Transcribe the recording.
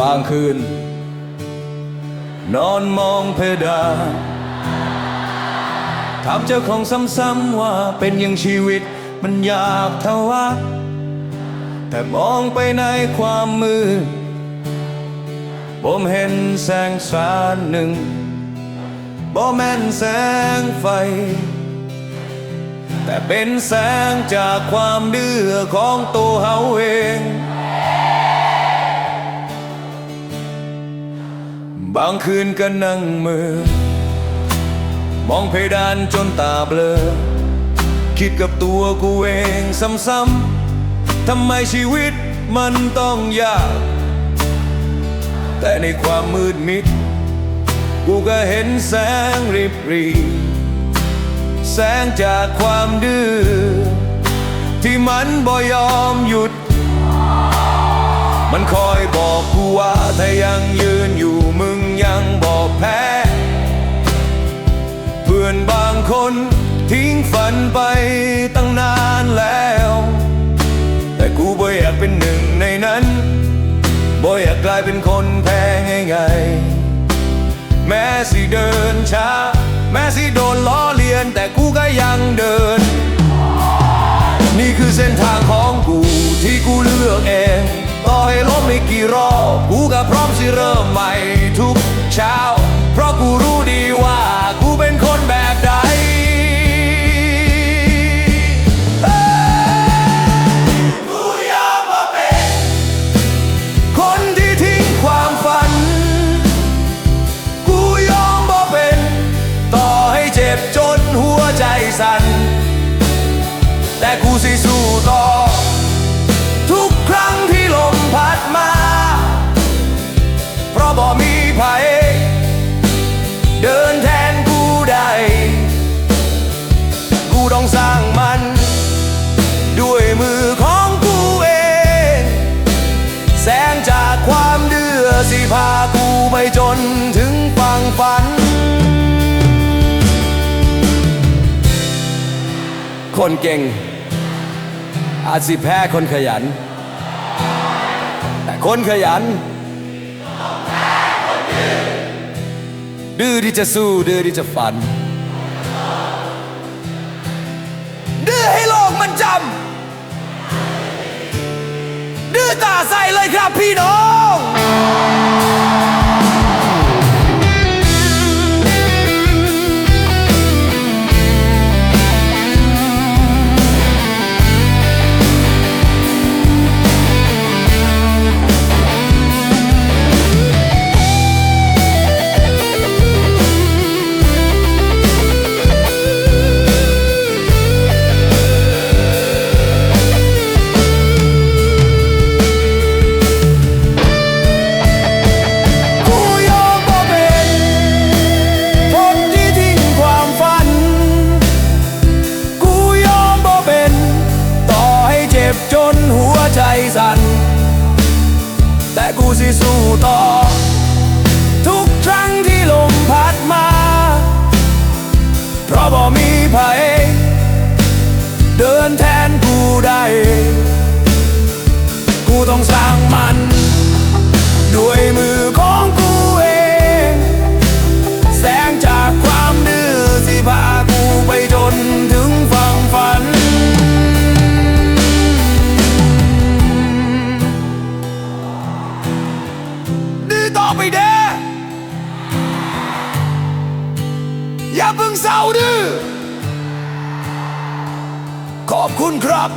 บางคืน นอนมองเพดานถามเจ้าของซ้ำๆว่าเป็นอย่างชีวิตมันยากเท่าวะแต่มองไปในความมืดผมเห็นแสงสารหนึ่งบ่แม่นแสงไฟ แต่เป็นแสงจากความดื้อของตัวเฮาเอง บางคืนก็นั่งมือ มองเพดานจนตาเบลอ คิดกับตัวกูเองซ้ำๆทำไมชีวิตมันต้องยาก แต่ในความมืดมิด กูก็เห็นแสงริบรี แสงจากความดื้อที่มันบ่ยอมหยุด มันคอยบอกกูว่าถ้ายังยืน อนบางคน ทิ้งฝันไปตั้งนานแล้ว แต่กูบ่อยากเป็นหนึ่งในนั้นบ่อยากกลายเป็นคนแพ้ง่ายๆแม้สิเดินช้า แม้สิโดนล้อเลียน แต่กูก็ยังเดิน นี่คือเส้นทางของกูที่กูเลือกเอง ต่อให้ล้มไม่กี่รอบกูก็พร้อมสิเริ่มใหม่ สั่นแต่กูสิสู้ต่อ ทุกครั้งที่ลมพัดมา เพราะบ่มีภัยเดินแทนกูได้ กูต้องสร้างมัน ด้วยมือของกูเอง แสงจากความเดือสิพากูไปจน คนเก่ง อาจสิแพ้คนขยัน แต่คนขยัน ดื้อที่จะสู้ ดื้อที่จะฝัน ดื้อให้โลกมันจำ ดื้อตาใส่เลยครับพี่น้อง หัวใจ อย่าเพิ่งเศร้าดื้อขอบคุณครับ